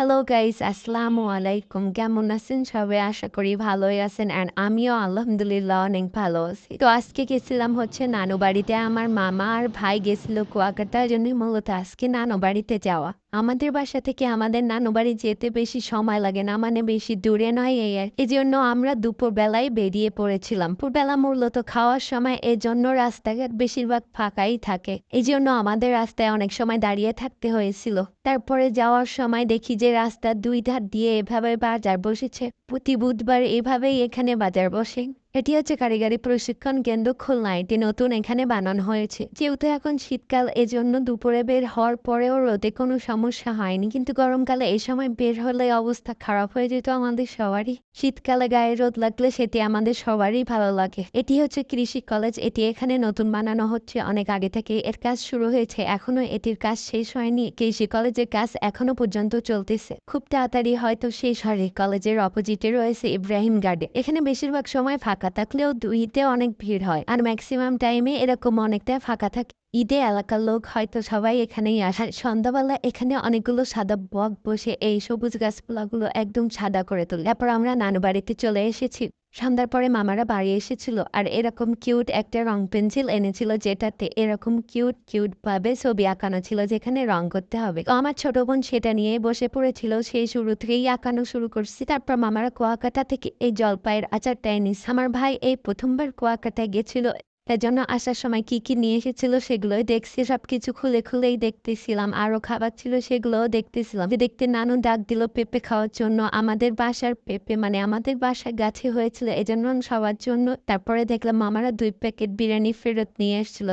Hello guys আসসালামু আলাইকুম কেমন আছেন সবাই? আশা করি ভালোই আছেন। অ্যান্ড আমিও আলহামদুলিল্লাহ অনেক ভালো আছি। তো আজকে গেছিলাম হচ্ছে নানু বাড়িতে। আমার মামা আর ভাই গেছিল কুয়াকাটার জন্য। মূলত আজকে নানু বাড়িতে যাওয়া। আমাদের বাসা থেকে আমাদের নানু বাড়ি যেতে বেশি সময় লাগে না। মানে বেশি দূরে নয় এই আর। এই জন্য আমরা দুপুর বেলায় বেরিয়ে পড়েছিলাম। দুপুরবেলা মূলত খাওয়ার সময় এই জন্য রাস্তাঘাট বেশিরভাগ ফাঁকাই থাকে। এই জন্য আমাদের রাস্তায় অনেক সময় দাঁড়িয়ে থাকতে হয়েছিল। তারপরে যাওয়ার সময় দেখি যে রাস্তার দুই ধার দিয়ে এভাবে বাজার বসেছে। প্রতি বুধবার এভাবেই এখানে বাজার বসে। এটি হচ্ছে কারিগরি প্রশিক্ষণ কেন্দ্র খুলনা এটি নতুন এখানে বানানো হয়েছে। যেহেতু এখন শীতকাল, এজন্য দুপুরে বের হওয়ার পরেও রোদে কোনো সমস্যা হয়নি। কিন্তু গরমকালে এই সময় বের হলে অবস্থা খারাপ হয়ে যেত আমাদের সবারই। শীতকালে গায়ে রোদ লাগলে সেটি আমাদের সবারই ভালো লাগে। এটি হচ্ছে কৃষি কলেজ। এটি এখানে নতুন বানানো হচ্ছে। অনেক আগে থেকে এর কাজ শুরু হয়েছে। এখনও এটির কাজ শেষ হয়নি। কৃষি কলেজের কাজ এখনও পর্যন্ত চলতেছে। খুব তাড়াতাড়ি হয়তো শেষ হবে কলেজের অপোজিটে রয়েছে ইব্রাহিম গার্ডে। এখানে বেশিরভাগ সময় ফাঁকা থাকলেও দুইতে অনেক ভিড় হয়। আর ম্যাক্সিমাম টাইমে এরকম অনেকটা ফাঁকা থাকে। ঈদে এলাকার লোক হয়তো সবাই এখানেই আসে সন্ধ্যাবেলা এখানে অনেকগুলো সাদা বক বসে এই সবুজ গাছপালাগুলো একদম সাদা করে তোলে। তারপর আমরা নানু বাড়িতে চলে এসেছি। সন্ধ্যার পরে মামারা বাড়ি এসেছিল আর এরকম কিউট একটা রং পেন্সিল এনেছিল যেটাতে এরকম কিউট কিউট ভাবে ছবি আঁকানো ছিল যেখানে রং করতে হবে। আমার ছোট বোন সেটা নিয়ে বসে পড়েছিল। সেই শুরু থেকেই আঁকানো শুরু করছি। তারপর মামারা কুয়াকাটা থেকে এই জলপাইয়ের আচারটা এনেছে আমার ভাই এই প্রথমবার কুয়াকাটায় গেছিল। তার জন্য আসার সময় কি কি নিয়ে এসেছিল সেগুলোই দেখছি। সব কিছু খুলে খুলেই দেখতেছিলাম। আরও খাবার ছিল সেগুলোও দেখতেছিলাম। দেখতে নানু ডাক দিল পেঁপে খাওয়ার জন্য। আমাদের বাসার পেঁপে মানে আমাদের বাসার গাছে হয়েছিল এজন্য সবার জন্য। তারপরে দেখলাম মামারা দুই প্যাকেট বিরিয়ানি ফেরত নিয়ে এসেছিল।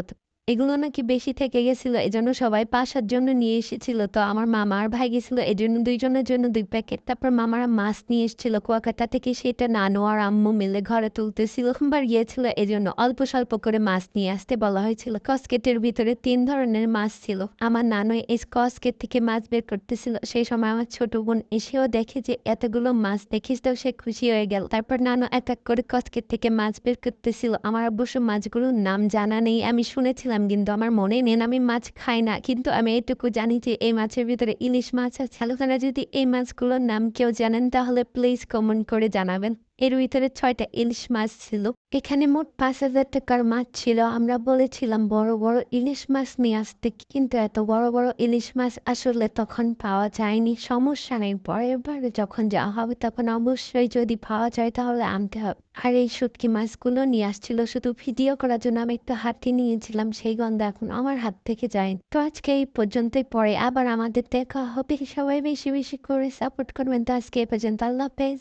এগুলো নাকি বেশি থেকে গেছিল, এজন্য সবাই পাশার জন্য নিয়ে এসেছিল। তো আমার মামা আর ভাই গেছিল এই জন্য দুইজনের জন্য দুই প্যাকেট। তারপর মামারা মাছ নিয়ে এসেছিল কুয়াকাটা থেকে, সেটা নানু আর আম্মু মিলে ঘরে তুলতেছিল। বার গিয়েছিল এই জন্য অল্প স্বল্প করে মাছ নিয়ে আসতে বলা হয়েছিল। কসকেটের ভিতরে তিন ধরনের মাছ ছিল। আমার নানু এই কসকেট থেকে মাছ বের করতেছিল। সেই সময় আমার ছোট বোন এসেও দেখে যে এতগুলো মাছ, দেখিস তো সে খুশি হয়ে গেল। তারপর নানু এক এক করে কসকেট থেকে মাছ বের করতেছিল। আমার অবশ্য মাছগুলোর নাম জানা নেই, আমি শুনেছিলাম কিন্তু আমার মনে নেন আমি মাছ খাই না। কিন্তু আমি এটুকু জানি যে এই মাছের ভিতরে ইলিশ মাছ আছে। আপনারা যদি এই মাছগুলোর নাম কেউ জানেন, তাহলে প্লিজ কমেন্ট করে জানাবেন। এর ভিতরে ছয়টা ইলিশ মাছ ছিল। এখানে মোট পাঁচ হাজার টাকার মাছ ছিল। আমরা বলেছিলাম, বড় বড় ইলিশ মাছ নিয়ে আসতে কিন্তু এত বড় বড় ইলিশ মাছ আসলে তখন পাওয়া যায়নি। সমস্যা নেই, পরের বার যখন যাওয়া হবে তখন অবশ্যই যদি পাওয়া যায় তাহলে আনতে হবে। আর এই শুটকি মাছগুলো নিয়ে আসছিল শুধু ভিডিও করার জন্য। আমি একটু হাতি নিয়েছিলাম, সেই গন্ধ এখন আমার হাত থেকে যায় তো আজকে এই পর্যন্তই, পরে আবার আমাদের দেখা হবে। সবাই বেশি বেশি করে সাপোর্ট করবেন। তো আজকে এ পর্যন্ত। আল্লাহ হাফেজ।